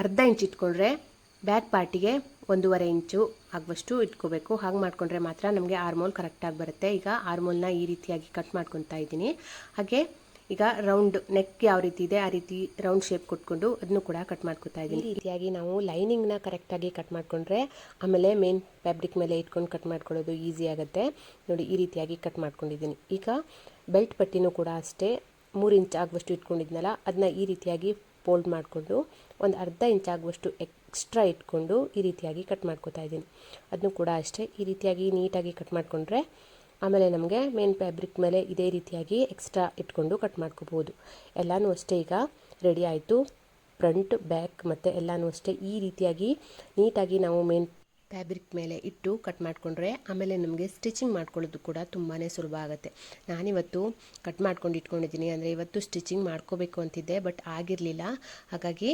ಅರ್ಧ ಇಂಚ್ ಇಟ್ಕೊಂಡ್ರೆ ಬ್ಯಾಕ್ ಪಾರ್ಟಿಗೆ ಒಂದೂವರೆ ಇಂಚು ಆಗುವಷ್ಟು ಇಟ್ಕೋಬೇಕು. ಹಾಗೆ ಮಾಡಿಕೊಂಡ್ರೆ ಮಾತ್ರ ನಮಗೆ ಆರ್ಮೋಲ್ ಕರೆಕ್ಟಾಗಿ ಬರುತ್ತೆ. ಈಗ ಆರ್ಮೋಲ್ನ ಈ ರೀತಿಯಾಗಿ ಕಟ್ ಮಾಡ್ಕೊತಾ ಇದ್ದೀನಿ. ಹಾಗೆ ಈಗ ರೌಂಡ್ ನೆಕ್ ಯಾವ ರೀತಿ ಇದೆ, ಆ ರೀತಿ ರೌಂಡ್ ಶೇಪ್ ಕೊಟ್ಕೊಂಡು ಅದನ್ನು ಕೂಡ ಕಟ್ ಮಾಡ್ಕೊತಾ ಇದ್ದೀನಿ ಈ ರೀತಿಯಾಗಿ ನಾವು ಲೈನಿಂಗ್ನ ಕರೆಕ್ಟಾಗಿ ಕಟ್ ಮಾಡಿಕೊಂಡ್ರೆ ಆಮೇಲೆ ಮೇನ್ ಫ್ಯಾಬ್ರಿಕ್ ಮೇಲೆ ಇಟ್ಕೊಂಡು ಕಟ್ ಮಾಡ್ಕೊಳ್ಳೋದು ಈಸಿ ಆಗುತ್ತೆ. ನೋಡಿ, ಈ ರೀತಿಯಾಗಿ ಕಟ್ ಮಾಡ್ಕೊಂಡಿದ್ದೀನಿ ಈಗ ಬೆಲ್ಟ್ ಪಟ್ಟಿನೂ ಕೂಡ ಅಷ್ಟೇ ಮೂರು ಇಂಚ್ ಆಗುವಷ್ಟು ಇಟ್ಕೊಂಡಿದ್ನಲ್ಲ ಅದನ್ನ ಈ ರೀತಿಯಾಗಿ ಫೋಲ್ಡ್ ಮಾಡಿಕೊಂಡು ಒಂದು ಅರ್ಧ ಇಂಚ್ ಆಗುವಷ್ಟು ಎಕ್ಸ್ಟ್ರಾ ಇಟ್ಕೊಂಡು ಈ ರೀತಿಯಾಗಿ ಕಟ್ ಮಾಡ್ಕೊತಾ ಇದ್ದೀನಿ ಅದನ್ನು ಕೂಡ ಅಷ್ಟೇ, ಈ ರೀತಿಯಾಗಿ ನೀಟಾಗಿ ಕಟ್ ಮಾಡಿಕೊಂಡ್ರೆ ಆಮೇಲೆ ನಮಗೆ ಮೇನ್ ಫ್ಯಾಬ್ರಿಕ್ ಮೇಲೆ ಇದೇ ರೀತಿಯಾಗಿ ಎಕ್ಸ್ಟ್ರಾ ಇಟ್ಕೊಂಡು ಕಟ್ ಮಾಡ್ಕೋಬೋದು. ಎಲ್ಲನೂ ಅಷ್ಟೇ ಈಗ ರೆಡಿ ಆಯಿತು. ಫ್ರಂಟ್ ಬ್ಯಾಕ್ ಮತ್ತು ಎಲ್ಲನೂ ಅಷ್ಟೇ ಈ ರೀತಿಯಾಗಿ ನೀಟಾಗಿ ನಾವು ಮೇನ್ ಫ್ಯಾಬ್ರಿಕ್ ಮೇಲೆ ಇಟ್ಟು ಕಟ್ ಮಾಡಿಕೊಂಡ್ರೆ ಆಮೇಲೆ ನಮಗೆ ಸ್ಟಿಚಿಂಗ್ ಮಾಡ್ಕೊಳ್ಳೋದು ಕೂಡ ತುಂಬಾ ಸುಲಭ ಆಗುತ್ತೆ. ನಾನಿವತ್ತು ಕಟ್ ಮಾಡ್ಕೊಂಡು ಇಟ್ಕೊಂಡಿದ್ದೀನಿ. ಅಂದರೆ ಇವತ್ತು ಸ್ಟಿಚಿಂಗ್ ಮಾಡ್ಕೋಬೇಕು ಅಂತಿದ್ದೆ ಬಟ್ ಆಗಿರಲಿಲ್ಲ. ಹಾಗಾಗಿ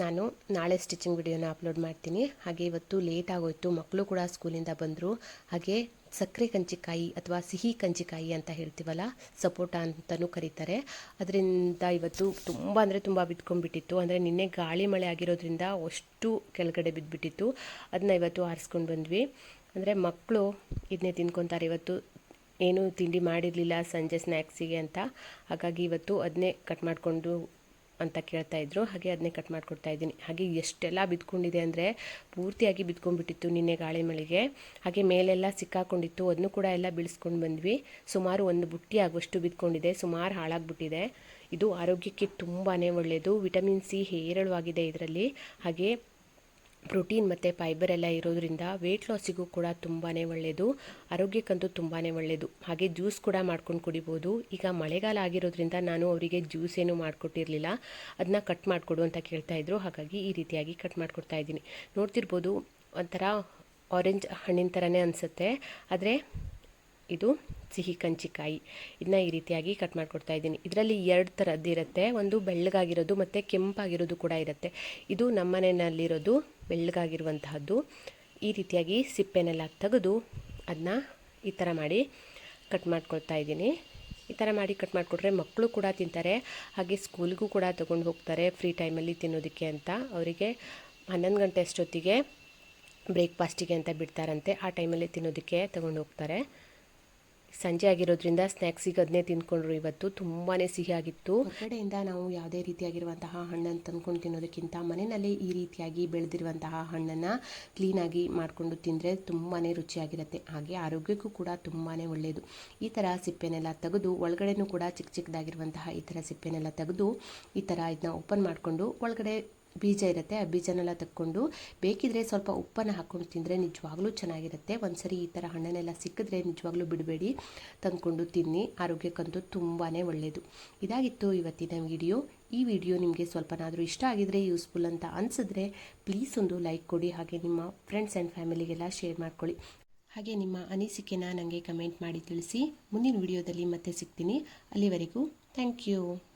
ನಾನು ನಾಳೆ ಸ್ಟಿಚಿಂಗ್ ವಿಡಿಯೋನ ಅಪ್ಲೋಡ್ ಮಾಡ್ತೀನಿ. ಹಾಗೆ ಇವತ್ತು ಲೇಟ್ ಆಗೋಯ್ತು. ಮಕ್ಕಳು ಕೂಡ ಸ್ಕೂಲಿಂದ ಬಂದರು. ಹಾಗೆ ಸಕ್ಕರೆ ಕಂಚಿಕಾಯಿ ಅಥವಾ ಸಿಹಿ ಕಂಚಿಕಾಯಿ ಅಂತ ಹೇಳ್ತೀವಲ್ಲ, ಸಪೋಟ ಅಂತಲೂ ಕರೀತಾರೆ. ಅದರಿಂದ ಇವತ್ತು ತುಂಬ ಅಂದರೆ ತುಂಬ ಬಿದ್ಕೊಂಡ್ಬಿಟ್ಟಿತ್ತು ಅಂದರೆ ನಿನ್ನೆ ಗಾಳಿ ಮಳೆ ಆಗಿರೋದ್ರಿಂದ ಅಷ್ಟು ಕೆಳಗಡೆ ಬಿದ್ದುಬಿಟ್ಟಿತ್ತು ಅದನ್ನ ಇವತ್ತು ಆರಿಸ್ಕೊಂಡು ಬಂದ್ವಿ. ಅಂದರೆ ಮಕ್ಕಳು ಇದನ್ನೇ ತಿನ್ಕೊತಾರೆ ಇವತ್ತು. ಏನೂ ತಿಂಡಿ ಮಾಡಿರಲಿಲ್ಲ ಸಂಜೆ ಸ್ನ್ಯಾಕ್ಸಿಗೆ ಅಂತ. ಹಾಗಾಗಿ ಇವತ್ತು ಅದನ್ನೇ ಕಟ್ ಮಾಡಿಕೊಂಡು ಅಂತ ಕೇಳ್ತಾಯಿದ್ರು ಹಾಗೆ ಅದನ್ನೇ ಕಟ್ ಮಾಡಿಕೊಡ್ತಾ ಇದ್ದೀನಿ. ಹಾಗೆ ಎಷ್ಟೆಲ್ಲ ಬಿದ್ಕೊಂಡಿದೆ ಅಂದರೆ ಪೂರ್ತಿಯಾಗಿ ಬಿದ್ಕೊಂಡ್ಬಿಟ್ಟಿತ್ತು ನಿನ್ನೆ ಗಾಳಿ ಮಳೆಗೆ. ಹಾಗೆ ಮೇಲೆಲ್ಲ ಸಿಕ್ಕಾಕೊಂಡಿತ್ತು. ಅದನ್ನು ಕೂಡ ಎಲ್ಲ ಬಿಡಿಸ್ಕೊಂಡು ಬಂದ್ವಿ. ಸುಮಾರು ಒಂದು ಬುಟ್ಟಿ ಆಗುವಷ್ಟು ಬಿದ್ಕೊಂಡಿದೆ ಸುಮಾರು ಹಾಳಾಗ್ಬಿಟ್ಟಿದೆ. ಇದು ಆರೋಗ್ಯಕ್ಕೆ ತುಂಬಾ ಒಳ್ಳೆಯದು ವಿಟಮಿನ್ ಸಿ ಹೇರಳವಾಗಿದೆ ಇದರಲ್ಲಿ. ಹಾಗೆ ಪ್ರೋಟೀನ್ ಮತ್ತು ಫೈಬರ್ ಎಲ್ಲ ಇರೋದ್ರಿಂದ ವೆಯ್ಟ್ ಲಾಸಿಗೂ ಕೂಡ ತುಂಬಾ ಒಳ್ಳೆಯದು ಆರೋಗ್ಯಕ್ಕಂತೂ ತುಂಬಾ ಒಳ್ಳೆಯದು ಹಾಗೆ ಜ್ಯೂಸ್ ಕೂಡ ಮಾಡ್ಕೊಂಡು ಕುಡಿಬೋದು. ಈಗ ಮಳೆಗಾಲ ಆಗಿರೋದ್ರಿಂದ ನಾನು ಅವರಿಗೆ ಜ್ಯೂಸ್ ಏನು ಮಾಡಿಕೊಟ್ಟಿರಲಿಲ್ಲ. ಅದನ್ನ ಕಟ್ ಮಾಡಿಕೊಡು ಅಂತ ಕೇಳ್ತಾಯಿದ್ರು ಹಾಗಾಗಿ ಈ ರೀತಿಯಾಗಿ ಕಟ್ ಮಾಡಿಕೊಡ್ತಾ ಇದ್ದೀನಿ. ನೋಡ್ತಿರ್ಬೋದು ಒಂಥರ ಆರೆಂಜ್ ಹಣ್ಣಿನ ಥರನೇ ಅನಿಸುತ್ತೆ. ಆದರೆ ಇದು ಸಿಹಿ ಕಂಚಿಕಾಯಿ. ಇದನ್ನ ಈ ರೀತಿಯಾಗಿ ಕಟ್ ಮಾಡಿಕೊಡ್ತಾ ಇದ್ದೀನಿ. ಇದರಲ್ಲಿ ಎರಡು ಥರದ್ದು ಇರುತ್ತೆ. ಒಂದು ಬೆಳ್ಳಗಾಗಿರೋದು ಮತ್ತು ಕೆಂಪಾಗಿರೋದು ಕೂಡ ಇರುತ್ತೆ. ಇದು ನಮ್ಮ ಮನೆಯಲ್ಲಿರೋದು ಬೆಳ್ಳಗಾಗಿರುವಂತಹದ್ದು. ಈ ರೀತಿಯಾಗಿ ಸಿಪ್ಪೆನೆಲ್ಲ ತೆಗೆದು ಅದನ್ನ ಈ ಥರ ಮಾಡಿ ಕಟ್ ಮಾಡ್ಕೊಳ್ತಾ ಇದ್ದೀನಿ. ಈ ಥರ ಮಾಡಿ ಕಟ್ ಮಾಡಿಕೊಟ್ರೆ ಮಕ್ಕಳು ಕೂಡ ತಿಂತಾರೆ. ಹಾಗೆ ಸ್ಕೂಲ್ಗೂ ಕೂಡ ತೊಗೊಂಡು ಹೋಗ್ತಾರೆ ಫ್ರೀ ಟೈಮಲ್ಲಿ ತಿನ್ನೋದಕ್ಕೆ ಅಂತ. ಅವರಿಗೆ ಹನ್ನೊಂದು ಗಂಟೆ ಅಷ್ಟೊತ್ತಿಗೆ ಬ್ರೇಕ್ಫಾಸ್ಟಿಗೆ ಅಂತ ಬಿಡ್ತಾರಂತೆ. ಆ ಟೈಮಲ್ಲಿ ತಿನ್ನೋದಕ್ಕೆ ತೊಗೊಂಡು ಹೋಗ್ತಾರೆ. ಸಂಜೆ ಆಗಿರೋದ್ರಿಂದ ಸ್ನ್ಯಾಕ್ಸಿಗೆ ಅದನ್ನೇ ತಿನ್ಕೊಂಡ್ರು ಇವತ್ತು. ತುಂಬಾ ಸಿಹಿಯಾಗಿತ್ತು ಹೊರಗಡೆಯಿಂದ ನಾವು ಯಾವುದೇ ರೀತಿಯಾಗಿರುವಂತಹ ಹಣ್ಣನ್ನು ತಂದ್ಕೊಂಡು ತಿನ್ನೋದಕ್ಕಿಂತ ಮನೆಯಲ್ಲಿ ಈ ರೀತಿಯಾಗಿ ಬೆಳೆದಿರುವಂತಹ ಹಣ್ಣನ್ನು ಕ್ಲೀನಾಗಿ ಮಾಡಿಕೊಂಡು ತಿಂದರೆ ತುಂಬಾ ರುಚಿಯಾಗಿರುತ್ತೆ. ಹಾಗೆ ಆರೋಗ್ಯಕ್ಕೂ ಕೂಡ ತುಂಬಾ ಒಳ್ಳೆಯದು ಈ ಥರ ಸಿಪ್ಪೆನೆಲ್ಲ ತೆಗೆದು ಒಳಗಡೆನೂ ಕೂಡ ಚಿಕ್ಕ ಚಿಕ್ಕದಾಗಿರುವಂತಹ ಈ ಥರ ಸಿಪ್ಪೆನೆಲ್ಲ ತೆಗೆದು ಈ ಥರ ಇದನ್ನ ಓಪನ್ ಮಾಡಿಕೊಂಡು ಒಳಗಡೆ ಬೀಜ ಇರುತ್ತೆ, ಆ ಬೀಜನೆಲ್ಲ ತಕ್ಕೊಂಡು ಬೇಕಿದ್ರೆ ಸ್ವಲ್ಪ ಉಪ್ಪನ್ನು ಹಾಕ್ಕೊಂಡು ತಿಂದರೆ ನಿಜವಾಗ್ಲೂ ಚೆನ್ನಾಗಿರುತ್ತೆ. ಒಂದ್ಸರಿ ಈ ಥರ ಹಣ್ಣನ್ನೆಲ್ಲ ಸಿಕ್ಕಿದ್ರೆ ನಿಜವಾಗ್ಲೂ ಬಿಡಬೇಡಿ. ತಂದ್ಕೊಂಡು ತಿನ್ನಿ. ಆರೋಗ್ಯಕ್ಕಂತೂ ತುಂಬಾ ಒಳ್ಳೆಯದು ಇದಾಗಿತ್ತು ಇವತ್ತಿನ ವಿಡಿಯೋ. ಈ ವಿಡಿಯೋ ನಿಮಗೆ ಸ್ವಲ್ಪನಾದರೂ ಇಷ್ಟ ಆಗಿದ್ರೆ, ಯೂಸ್ಫುಲ್ ಅಂತ ಅನಿಸಿದ್ರೆ ಪ್ಲೀಸ್ ಒಂದು ಲೈಕ್ ಕೊಡಿ. ಹಾಗೆ ನಿಮ್ಮ ಫ್ರೆಂಡ್ಸ್ ಆ್ಯಂಡ್ ಫ್ಯಾಮಿಲಿಗೆಲ್ಲ ಶೇರ್ ಮಾಡ್ಕೊಳ್ಳಿ. ಹಾಗೆ ನಿಮ್ಮ ಅನಿಸಿಕೆನ ನನಗೆ ಕಮೆಂಟ್ ಮಾಡಿ ತಿಳಿಸಿ. ಮುಂದಿನ ವಿಡಿಯೋದಲ್ಲಿ ಮತ್ತೆ ಸಿಗ್ತೀನಿ. ಅಲ್ಲಿವರೆಗೂ ಥ್ಯಾಂಕ್ ಯು.